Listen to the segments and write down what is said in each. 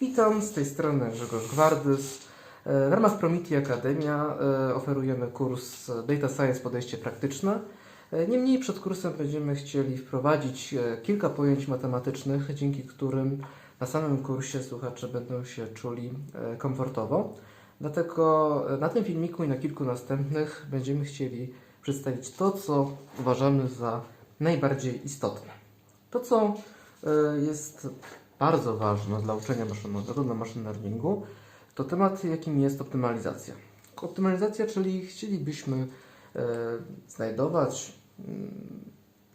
Witam, z tej strony Grzegorz Gwardys. E, W ramach Promiti Akademia e, oferujemy kurs Data Science Podejście Praktyczne. E, Niemniej przed kursem będziemy chcieli wprowadzić kilka pojęć matematycznych, dzięki którym na samym kursie słuchacze będą się czuli komfortowo. Dlatego na tym filmiku i na kilku następnych będziemy chcieli przedstawić to, co uważamy za najbardziej istotne. To, co jest bardzo ważne dla uczenia maszynowego, dla machine learningu, to temat, jakim jest optymalizacja. Optymalizacja, czyli chcielibyśmy e, znajdować mm,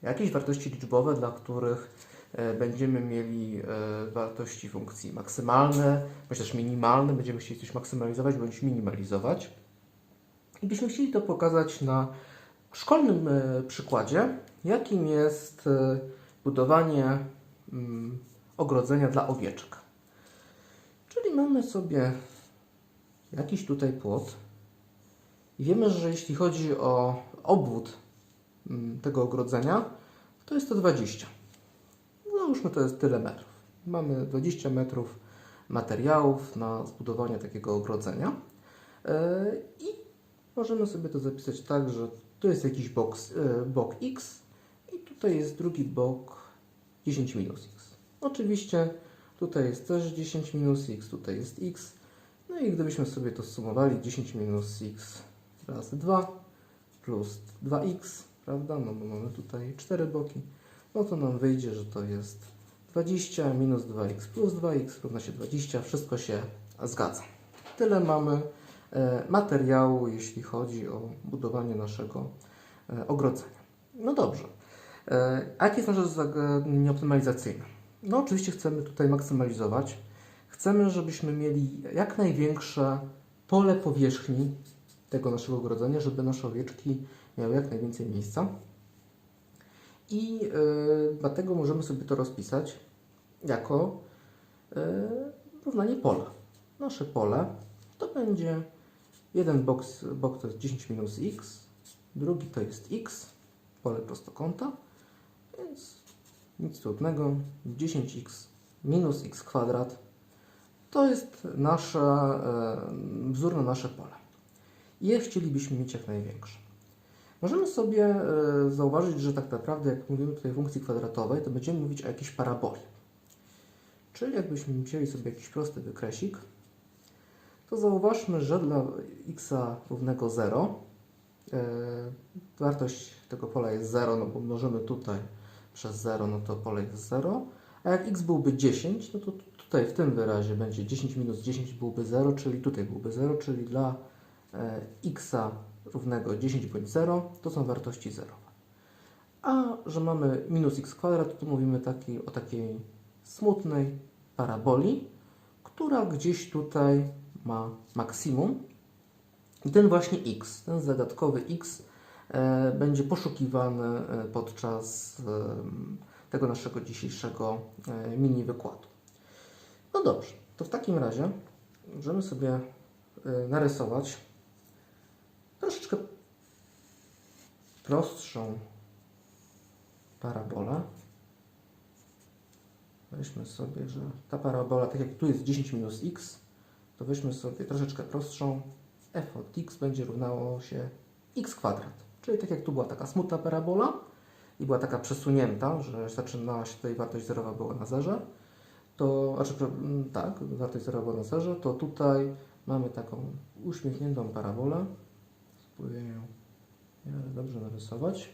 jakieś wartości liczbowe, dla których e, będziemy mieli e, wartości funkcji maksymalne, bądź też minimalne, będziemy chcieli coś maksymalizować bądź minimalizować. I byśmy chcieli to pokazać na szkolnym e, przykładzie, jakim jest e, budowanie mm, ogrodzenia dla owieczek. Czyli mamy sobie jakiś tutaj płot i wiemy, że jeśli chodzi o obwód mm, tego ogrodzenia, to jest to 20. Załóżmy, to jest tyle metrów. Mamy 20 metrów materiałów na zbudowanie takiego ogrodzenia Yy, i możemy sobie to zapisać tak, że tu jest jakiś yy, bok x i tutaj jest drugi bok 10 minus. Oczywiście tutaj jest też 10 minus x, tutaj jest x. No i gdybyśmy sobie to sumowali, 10 minus x razy 2 plus 2x, prawda? No bo mamy tutaj 4 boki. No to nam wyjdzie, że to jest 20 minus 2x plus 2x równa się 20. Wszystko się zgadza. Tyle mamy e, materiału, jeśli chodzi o budowanie naszego e, ogrodzenia. No dobrze. E, a jakie jest nasze zagadnienie optymalizacyjne? No oczywiście chcemy tutaj maksymalizować. Chcemy, żebyśmy mieli jak największe pole powierzchni tego naszego ogrodzenia, żeby nasze owieczki miały jak najwięcej miejsca. I e, dlatego możemy sobie to rozpisać jako e, równanie pola. Nasze pole to będzie jeden bok to jest 10 minus x, drugi to jest x, pole prostokąta, więc nic trudnego. 10x minus x kwadrat to jest nasze, e, wzór na nasze pole. Je chcielibyśmy mieć jak największe. Możemy sobie e, zauważyć, że tak naprawdę, jak mówimy tutaj funkcji kwadratowej, to będziemy mówić o jakiejś paraboli. Czyli jakbyśmy wzięli sobie jakiś prosty wykresik, to zauważmy, że dla x równego 0 e, wartość tego pola jest 0, no bo mnożymy tutaj przez 0, no to pole jest 0. A jak x byłby 10, no to tutaj w tym wyrazie będzie 10 minus 10 byłby 0, czyli tutaj byłby 0, czyli dla e, x równego 10 bądź 0 to są wartości zerowe. A że mamy minus x kwadrat, to mówimy taki, o takiej smutnej paraboli, która gdzieś tutaj ma maksimum. I ten właśnie x, ten zagadkowy x, będzie poszukiwany e, podczas e, tego naszego dzisiejszego e, mini wykładu. No dobrze, to w takim razie możemy sobie e, narysować troszeczkę prostszą parabolę. Weźmy sobie, że ta parabola, tak jak tu jest 10 minus x, to weźmy sobie troszeczkę prostszą. f od x będzie równało się x kwadrat. Czyli tak jak tu była taka smutna parabola i była taka przesunięta, że zaczynała się tutaj wartość zerowa była na zerze, to, znaczy, mm, tak, wartość zerowa była na zerze, to tutaj mamy taką uśmiechniętą parabolę. Spróbuję ją dobrze narysować.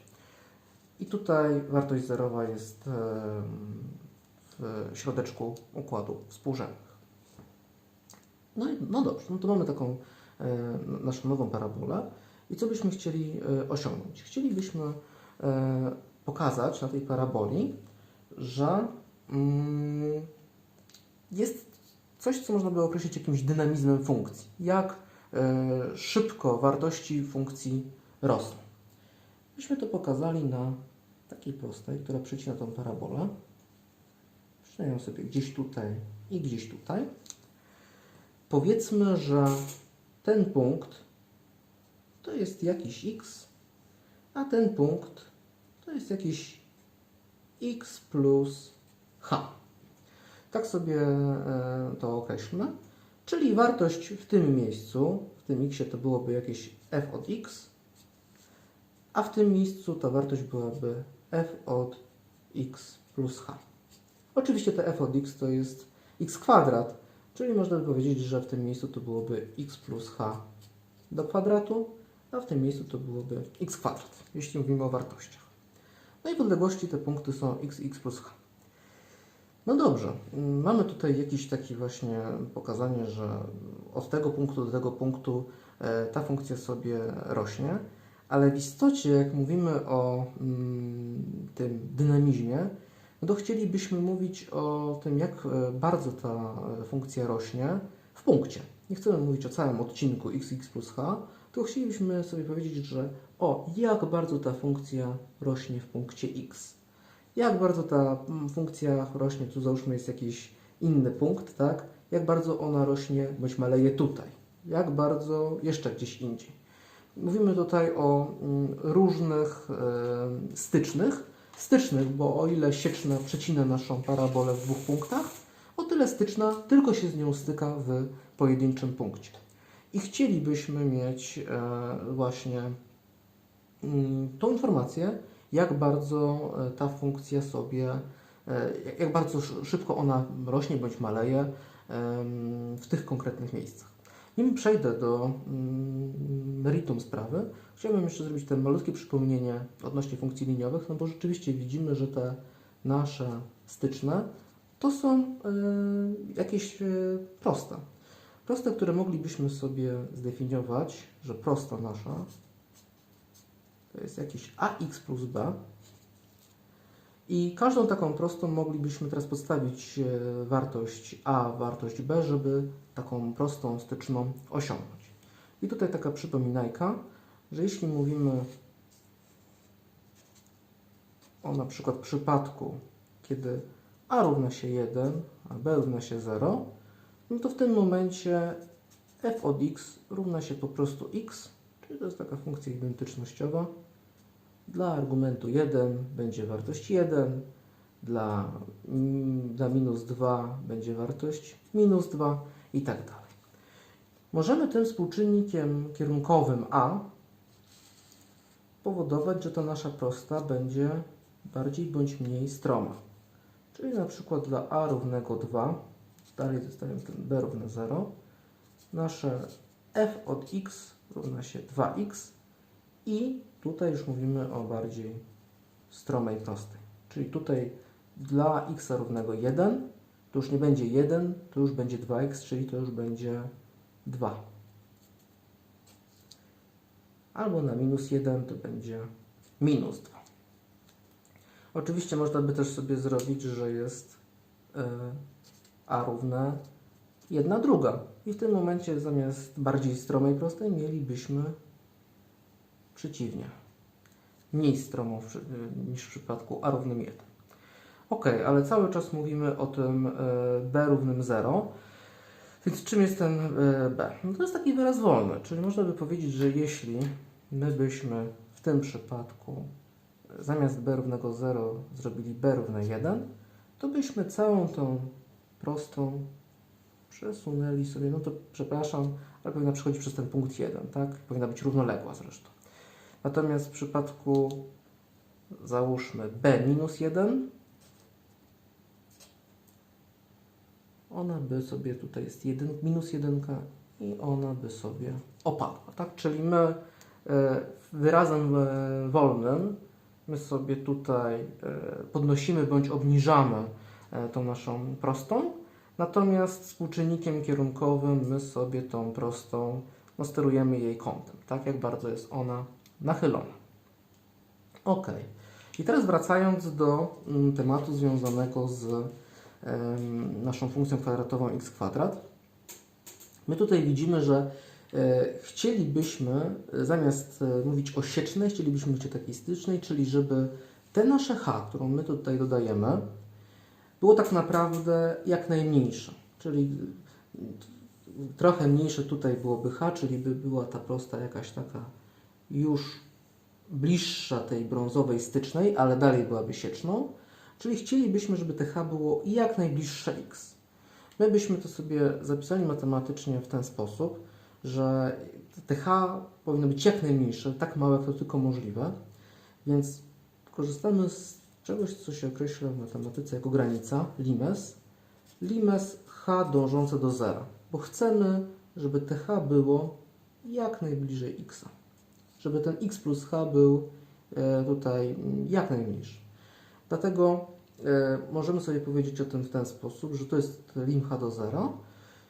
I tutaj wartość zerowa jest w środeczku układu współrzędnych. No, i, no dobrze, no to mamy taką naszą nową parabolę. I co byśmy chcieli e, osiągnąć? Chcielibyśmy e, pokazać na tej paraboli, że mm, jest coś, co można by określić jakimś dynamizmem funkcji. Jak e, szybko wartości funkcji rosną. Byśmy to pokazali na takiej prostej, która przycina tą parabolę. Przycinają sobie gdzieś tutaj i gdzieś tutaj. Powiedzmy, że ten punkt to jest jakiś x, a ten punkt to jest jakiś x plus h. Tak sobie e, to określmy. Czyli wartość w tym miejscu, w tym x to byłoby jakieś f od x, a w tym miejscu ta wartość byłaby f od x plus h. Oczywiście te f od x to jest x kwadrat, czyli można by powiedzieć, że w tym miejscu to byłoby x plus h do kwadratu, a w tym miejscu to byłoby x kwadrat, jeśli mówimy o wartościach. No i w odległości te punkty są x, x plus h. No dobrze, mm, mamy tutaj jakiś taki właśnie pokazanie, że od tego punktu do tego punktu e, ta funkcja sobie rośnie, ale w istocie jak mówimy o mm, tym dynamizmie, no to chcielibyśmy mówić o tym, jak e, bardzo ta e, funkcja rośnie w punkcie. Nie chcemy mówić o całym odcinku x, x plus h, tylko chcielibyśmy sobie powiedzieć, że o, jak bardzo ta funkcja rośnie w punkcie x. Jak bardzo ta mm, funkcja rośnie, tu załóżmy jest jakiś inny punkt, tak? Jak bardzo ona rośnie bądź maleje tutaj. Jak bardzo jeszcze gdzieś indziej. Mówimy tutaj o mm, różnych stycznych. Stycznych, bo o ile sieczna przecina naszą parabolę w dwóch punktach, o tyle styczna tylko się z nią styka w pojedynczym punkcie. I chcielibyśmy mieć e, właśnie mm, tą informację, jak bardzo e, ta funkcja sobie, e, jak- bardzo sz- szybko ona rośnie bądź maleje w tych konkretnych miejscach. Nim przejdę do mm, meritum sprawy, chciałbym jeszcze zrobić te malutkie przypomnienie odnośnie funkcji liniowych, no bo rzeczywiście widzimy, że te nasze styczne to są jakieś proste. Proste, które moglibyśmy sobie zdefiniować, że prosta nasza to jest jakiś ax plus b. I każdą taką prostą moglibyśmy teraz podstawić e, wartość a, wartość b, żeby taką prostą styczną osiągnąć. I tutaj taka przypominajka, że jeśli mówimy o na przykład przypadku, kiedy a równa się 1, a b równa się 0, no to w tym momencie f od x równa się po prostu x, czyli to jest taka funkcja identycznościowa. Dla argumentu 1 będzie wartość 1, dla, mm, dla minus 2 będzie wartość minus 2 i tak dalej. Możemy tym współczynnikiem kierunkowym a powodować, że ta nasza prosta będzie bardziej bądź mniej stroma. Czyli na przykład dla a równego 2, dalej zostawiam ten b równe 0, nasze f od x równa się 2x i tutaj już mówimy o bardziej stromej prostej. Czyli tutaj dla x równego 1 to już nie będzie 1, to już będzie 2x, czyli to już będzie 2. Albo na minus 1 to będzie minus 2. Oczywiście można by też sobie zrobić, że jest y, a równe 1 druga. I w tym momencie zamiast bardziej stromej prostej mielibyśmy przeciwnie. Mniej stromą y, niż w przypadku a równym 1. Ok, ale cały czas mówimy o tym y, b równym 0. Więc czym jest ten y, b? No to jest taki wyraz wolny, czyli można by powiedzieć, że jeśli my byśmy w tym przypadku zamiast b równego 0 zrobili b równe 1, to byśmy całą tą prostą przesunęli sobie, no to przepraszam, ale powinna przechodzić przez ten punkt 1, tak? Powinna być równoległa zresztą. Natomiast w przypadku załóżmy b minus 1, ona by sobie, tutaj jest 1, minus 1 i ona by sobie opadła, tak? Czyli my e, wyrazem e, wolnym my sobie tutaj e, podnosimy bądź obniżamy tą naszą prostą, natomiast współczynnikiem kierunkowym my sobie tą prostą no, sterujemy jej kątem, tak jak bardzo jest ona nachylona. Ok. I teraz wracając do mm, tematu związanego z naszą funkcją kwadratową x kwadrat. My tutaj widzimy, że e, chcielibyśmy, e, zamiast e, mówić o siecznej, chcielibyśmy mówić o takiej stycznej, czyli żeby te nasze h, którą my tutaj dodajemy, było tak naprawdę jak najmniejsze. Czyli y, trochę mniejsze tutaj byłoby h, czyli by była ta prosta jakaś taka już bliższa tej brązowej stycznej, ale dalej byłaby sieczną. Czyli chcielibyśmy, żeby TH było jak najbliższe x. My byśmy to sobie zapisali matematycznie w ten sposób, że TH powinno być jak najmniejsze, tak małe jak to tylko możliwe, więc korzystamy z czegoś, co się określa w matematyce jako granica, limes. Limes h dążące do zera, bo chcemy, żeby TH było jak najbliżej x. Żeby ten x plus h był e, tutaj mm, jak najmniejszy. Dlatego e, możemy sobie powiedzieć o tym w ten sposób, że to jest lim h do zera.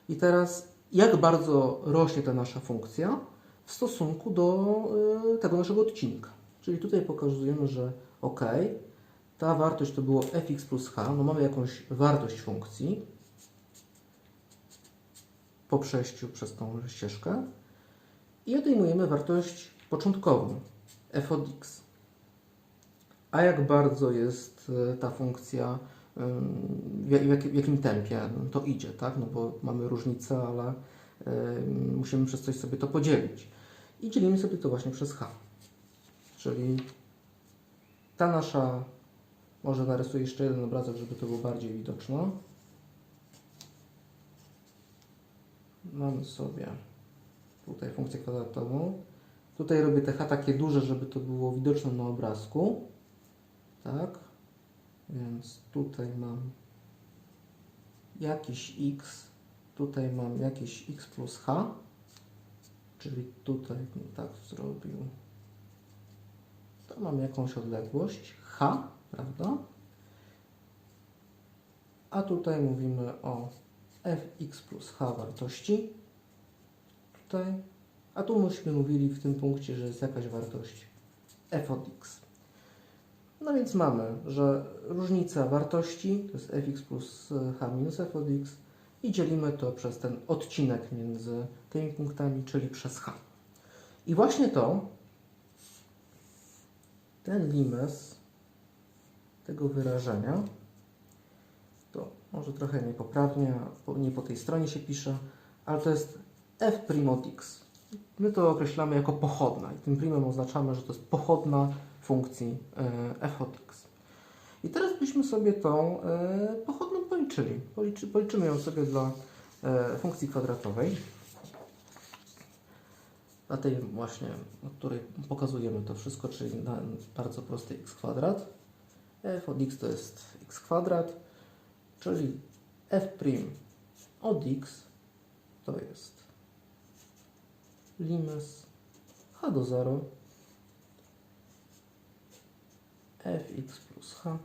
I teraz jak bardzo rośnie ta nasza funkcja w stosunku do e, tego naszego odcinka. Czyli tutaj pokazujemy, że ok, ta wartość to było fx plus h, no mamy jakąś wartość funkcji po przejściu przez tą ścieżkę i odejmujemy wartość początkową f od x. A jak bardzo jest e, ta funkcja, w, jak- w, jakim- tempie to idzie, tak? No bo mamy różnicę, ale musimy przez coś sobie to podzielić. I dzielimy sobie to właśnie przez h. Czyli ta nasza, może narysuję jeszcze jeden obrazek, żeby to było bardziej widoczne. Mamy sobie tutaj funkcję kwadratową. Tutaj robię te h takie duże, żeby to było widoczne na obrazku. Tak. Więc tutaj mam jakiś x, tutaj mam jakiś x plus h, czyli tutaj bym tak zrobił. To mam jakąś odległość h, prawda? A tutaj mówimy o fx plus h wartości. Tutaj. A tu myśmy mówili w tym punkcie, że jest jakaś wartość f od x. No więc mamy, że różnica wartości to jest fx plus h minus f od x i dzielimy to przez ten odcinek między tymi punktami, czyli przez h. I właśnie to, ten limes tego wyrażenia, to może trochę niepoprawnie, nie po tej stronie się pisze, ale to jest f' od x. My to określamy jako pochodna i tym primem oznaczamy, że to jest pochodna funkcji e, f od x. I teraz byśmy sobie tą e, pochodną policzyli. Policzy, policzymy ją sobie dla e, funkcji kwadratowej. Na tej właśnie, na której pokazujemy to wszystko, czyli na bardzo prosty x kwadrat. F od x to jest x kwadrat, czyli f' od x to jest limes h do 0 fx plus h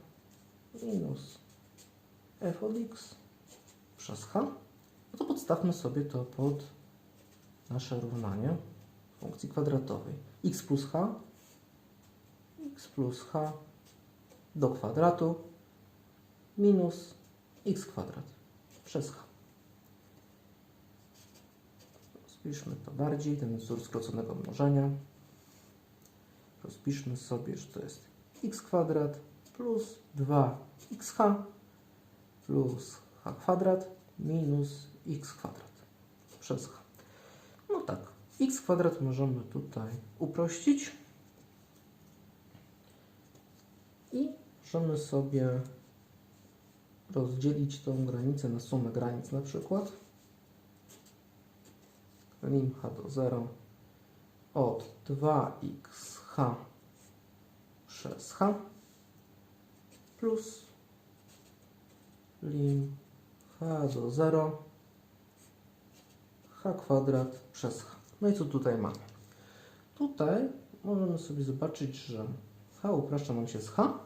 minus f od x przez h. No to podstawmy sobie to pod nasze równanie funkcji kwadratowej. x plus h x plus h do kwadratu minus x kwadrat przez h. Rozpiszmy to bardziej, ten wzór skróconego mnożenia. Rozpiszmy sobie, że to jest x kwadrat plus 2xh plus h kwadrat minus x kwadrat przez h. No tak, x kwadrat możemy tutaj uprościć i możemy sobie rozdzielić tą granicę na sumę granic na przykład. Lim h do 0 od 2xh przez h plus lim h do 0 h kwadrat przez h. No i co tutaj mamy? Tutaj możemy sobie zobaczyć, że h upraszcza nam się z h,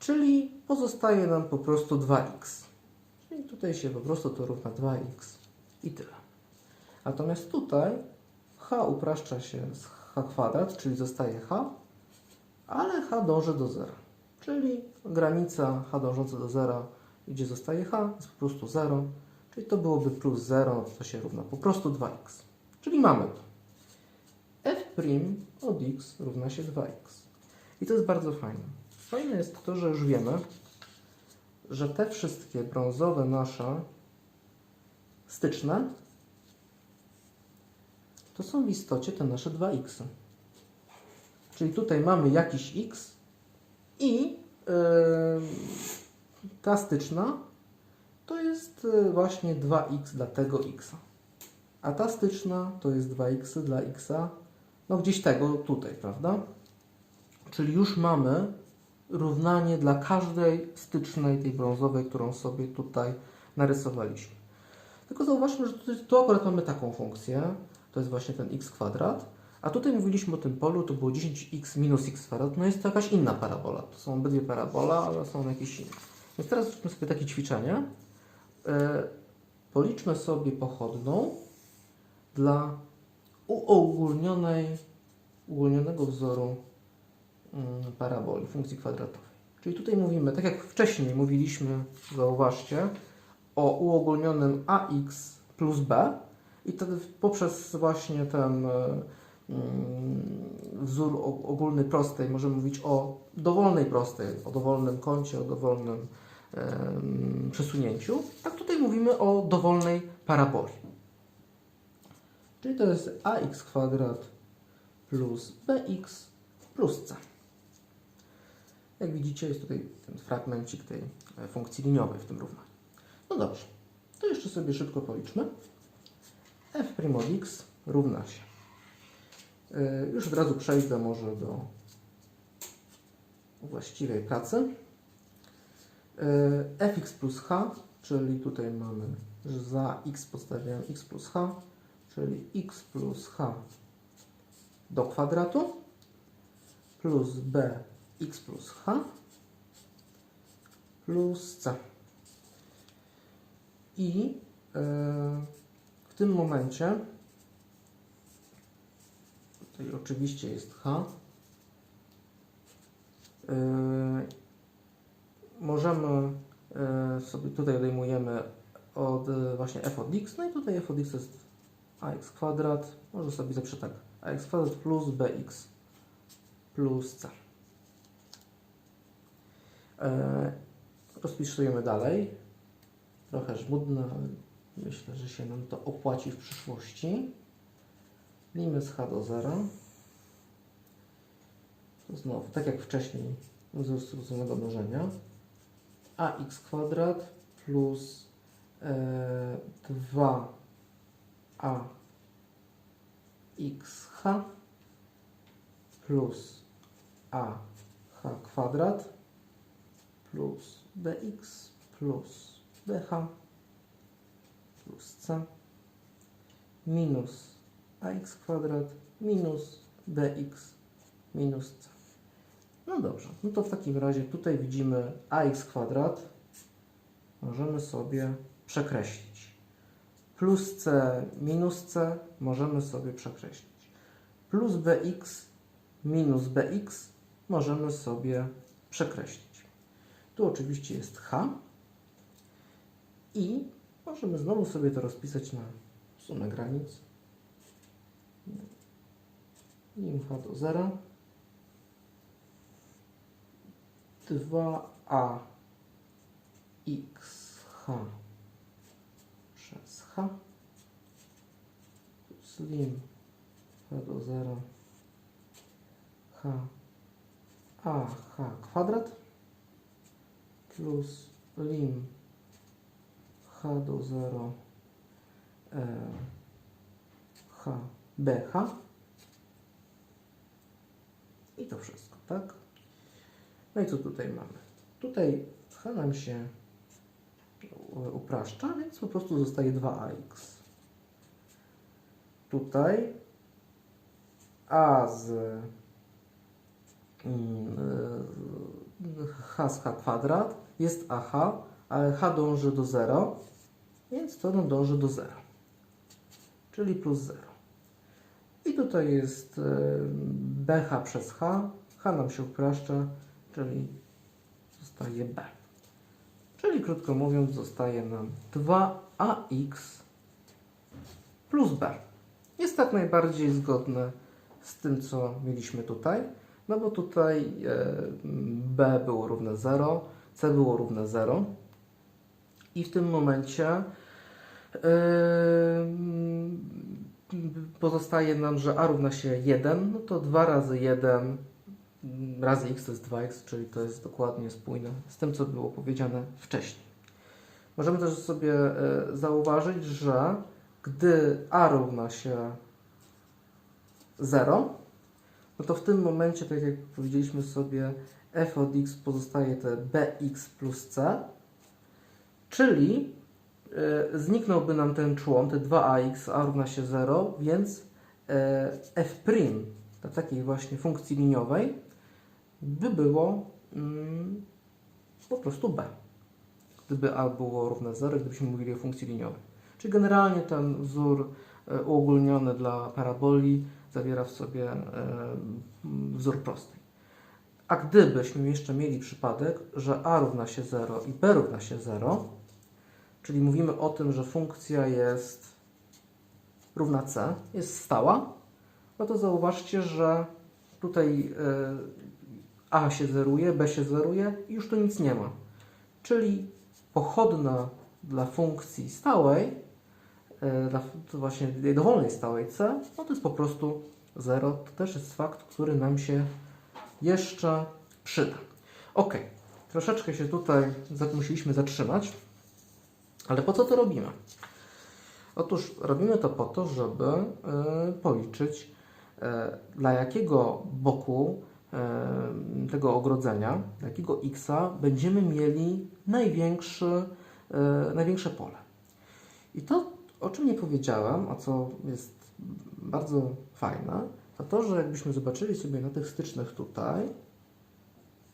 czyli pozostaje nam po prostu 2x. Czyli tutaj się po prostu to równa 2x i tyle. Natomiast tutaj h upraszcza się z h kwadrat, czyli zostaje h, ale h dąży do zera. Czyli granica h dążąca do zera, gdzie zostaje h, jest po prostu 0, czyli to byłoby plus 0, to się równa po prostu 2x. Czyli mamy to. f' od x równa się 2x. I to jest bardzo fajne. Fajne jest to, że już wiemy, że te wszystkie brązowe nasze styczne to są w istocie te nasze 2x. Czyli tutaj mamy jakiś x i yy, ta styczna to jest y, właśnie 2x dla tego x. A ta styczna to jest 2x dla x, no gdzieś tego tutaj, prawda? Czyli już mamy równanie dla każdej stycznej, tej brązowej, którą sobie tutaj narysowaliśmy. Tylko zauważmy, że tutaj, tu akurat mamy taką funkcję, to jest właśnie ten x kwadrat, a tutaj mówiliśmy o tym polu, to było 10x minus x kwadrat, no jest to jakaś inna parabola. To są obydwie parabola, ale są jakieś inne. Więc teraz zróbmy sobie takie ćwiczenie. E, policzmy sobie pochodną dla uogólnionej, uogólnionego wzoru paraboli, funkcji kwadratowej. Czyli tutaj mówimy, tak jak wcześniej mówiliśmy, zauważcie, o uogólnionym ax plus b i wtedy poprzez właśnie ten e, mm, wzór ogólny prostej możemy mówić o dowolnej prostej, o dowolnym kącie, o dowolnym przesunięciu. Tak tutaj mówimy o dowolnej paraboli. Czyli to jest ax kwadrat plus bx plus c. Jak widzicie, jest tutaj ten fragmencik tej e, funkcji liniowej w tym równaniu. No dobrze, to jeszcze sobie szybko policzmy. f' od x równa się. E, Już od razu przejdę może do właściwej pracy. E, fx plus h, czyli tutaj mamy, że za x podstawiam x plus h, czyli x plus h do kwadratu plus b x plus h plus c. I e, w tym momencie tutaj oczywiście jest h. E, możemy e, sobie tutaj odejmujemy od właśnie f od x, no i tutaj f od x jest ax kwadrat, może sobie zapiszę tak, ax kwadrat plus bx plus c. E, rozpisujemy dalej. Trochę żmudno, ale myślę, że się nam to opłaci w przyszłości. Limit z h do 0. To znowu, tak jak wcześniej, wzór skróconego mnożenia. ax kwadrat plus e, 2a xh plus a h kwadrat plus bx plus bh plus c minus ax kwadrat minus bx minus c. No dobrze, no to w takim razie tutaj widzimy ax kwadrat możemy sobie przekreślić. Plus c minus c możemy sobie przekreślić. Plus bx minus bx możemy sobie przekreślić. Tu oczywiście jest h i możemy znowu sobie to rozpisać na sumę granic. Lim h do 0. 2a x h przez h plus lim h do 0 h a h kwadrat plus lim h do 0 e, h bh i to wszystko, tak? No i co tutaj mamy? Tutaj h nam się u- upraszcza, więc po prostu zostaje 2ax. Tutaj a z mm, y, h z h kwadrat jest ah, ale h dąży do 0, więc to dąży do 0, czyli plus 0. I tutaj jest y, bh przez h, h nam się upraszcza, czyli zostaje b. Czyli krótko mówiąc zostaje nam 2ax plus b. Jest tak najbardziej zgodne z tym, co mieliśmy tutaj. No bo tutaj e, b było równe 0, c było równe 0. I w tym momencie e, pozostaje nam, że a równa się 1, no to 2 razy 1 mm, razy x to jest 2x, czyli to jest dokładnie spójne z tym, co było powiedziane wcześniej. Możemy też sobie e, zauważyć, że gdy a równa się 0, no to w tym momencie, tak jak powiedzieliśmy sobie, f od x pozostaje te bx plus c, czyli e, zniknąłby nam ten człon, te 2ax, a równa się 0, więc e, f' dla takiej właśnie funkcji liniowej by było mm, po prostu b. Gdyby a było równe 0, gdybyśmy mówili o funkcji liniowej. Czyli generalnie ten wzór e, uogólniony dla paraboli zawiera w sobie wzór prosty. A gdybyśmy jeszcze mieli przypadek, że a równa się 0 i b równa się 0, czyli mówimy o tym, że funkcja jest równa c, jest stała, no to zauważcie, że tutaj e, a się zeruje, b się zeruje i już tu nic nie ma. Czyli pochodna dla funkcji stałej, e, dla właśnie dowolnej stałej c, no to jest po prostu 0. To też jest fakt, który nam się jeszcze przyda. Ok, troszeczkę się tutaj musieliśmy zatrzymać, ale po co to robimy? Otóż robimy to po to, żeby e, policzyć, e, dla jakiego boku e, tego ogrodzenia, dla jakiego x będziemy mieli największy, największe pole. I to, o czym nie powiedziałem, a co jest bardzo fajne, to to, że jakbyśmy zobaczyli sobie na tych stycznych tutaj,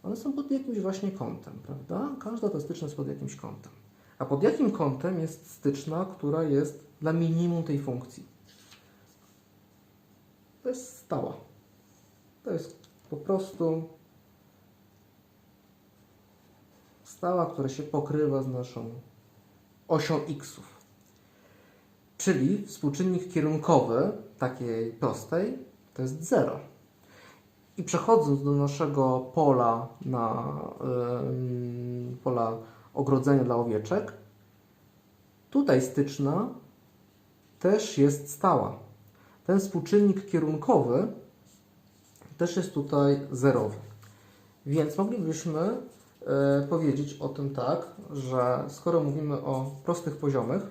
one są pod jakimś właśnie kątem, prawda? Każda ta styczna jest pod jakimś kątem. A pod jakim kątem jest styczna, która jest dla minimum tej funkcji? To jest stała. To jest po prostu stała, która się pokrywa z naszą osią xów. Czyli współczynnik kierunkowy takiej prostej to jest 0. I przechodząc do naszego pola na ym, pola ogrodzenia dla owieczek, tutaj styczna też jest stała. Ten współczynnik kierunkowy też jest tutaj zerowy. Więc moglibyśmy e, powiedzieć o tym tak, że skoro mówimy o prostych poziomych,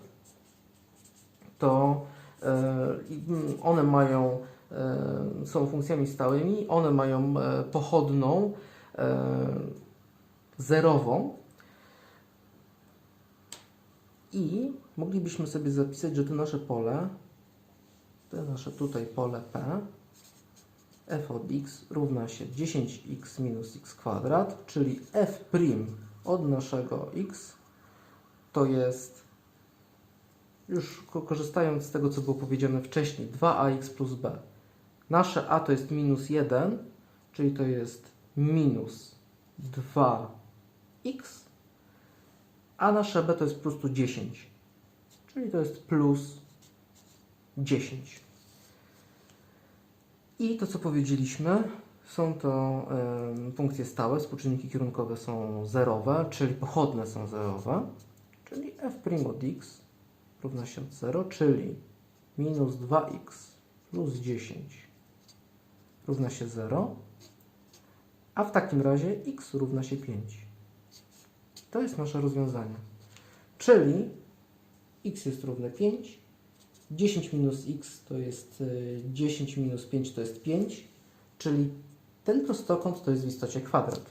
to mm, one mają, są funkcjami stałymi, one mają e, pochodną e, zerową i moglibyśmy sobie zapisać, że to nasze pole, to nasze tutaj pole P, f od x równa się 10x minus x kwadrat, czyli f' od naszego x to jest, już ko- korzystając z tego, co było powiedziane wcześniej, 2ax plus b. Nasze a to jest minus 1, czyli to jest minus 2x, a nasze b to jest po prostu 10, czyli to jest plus 10. I to, co powiedzieliśmy, są to em, funkcje stałe, współczynniki kierunkowe są zerowe, czyli pochodne są zerowe, czyli f' od x równa się 0, czyli minus 2x plus 10 równa się 0, a w takim razie x równa się 5. To jest nasze rozwiązanie. Czyli x jest równe 5, 10 minus x to jest y, 10 minus 5 to jest 5, czyli ten prostokąt to jest w istocie kwadrat.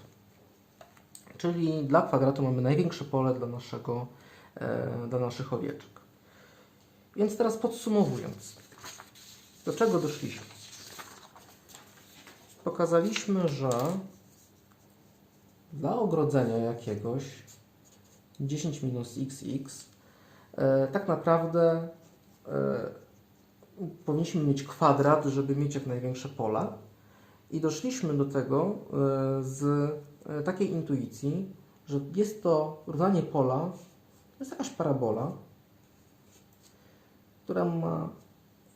Czyli dla kwadratu mamy największe pole dla, naszego, e, dla naszych owieczek. Więc teraz podsumowując, do czego doszliśmy? Pokazaliśmy, że dla ogrodzenia jakiegoś 10 minus xx e, tak naprawdę e, powinniśmy mieć kwadrat, żeby mieć jak największe pola. I doszliśmy do tego e, z takiej intuicji, że jest to równanie pola, to jest jakaś parabola, która ma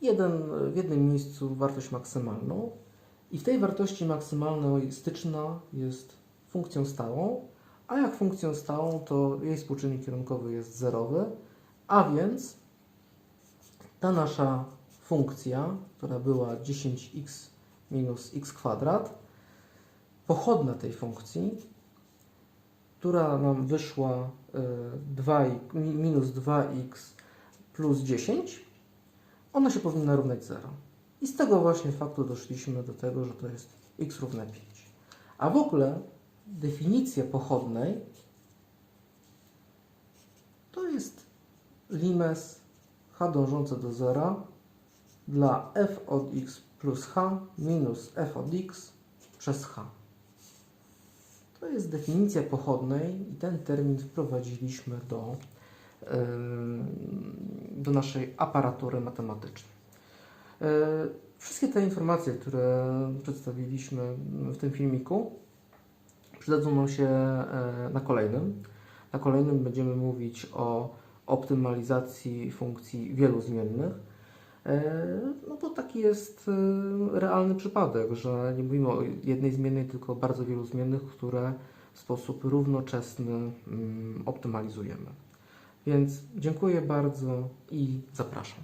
jeden, w jednym miejscu wartość maksymalną i w tej wartości maksymalnej styczna jest funkcją stałą, a jak funkcją stałą, to jej współczynnik kierunkowy jest zerowy, a więc ta nasza funkcja, która była 10x minus x kwadrat, pochodna tej funkcji, która nam wyszła y, 2, mi- minus 2x plus 10, ona się powinna równać 0. I z tego właśnie faktu doszliśmy do tego, że to jest x równe 5. A w ogóle definicja pochodnej to jest limes h dążące do zera dla f od x plus h minus f od x przez h. To jest definicja pochodnej i ten termin wprowadziliśmy do, do naszej aparatury matematycznej. E, Wszystkie te informacje, które przedstawiliśmy w tym filmiku, przydadzą nam się e, na kolejnym. Na kolejnym będziemy mówić o optymalizacji funkcji wielu zmiennych. E, No bo taki jest realny przypadek, że nie mówimy o jednej zmiennej, tylko o bardzo wielu zmiennych, które w sposób równoczesny mm, optymalizujemy. Więc dziękuję bardzo i zapraszam.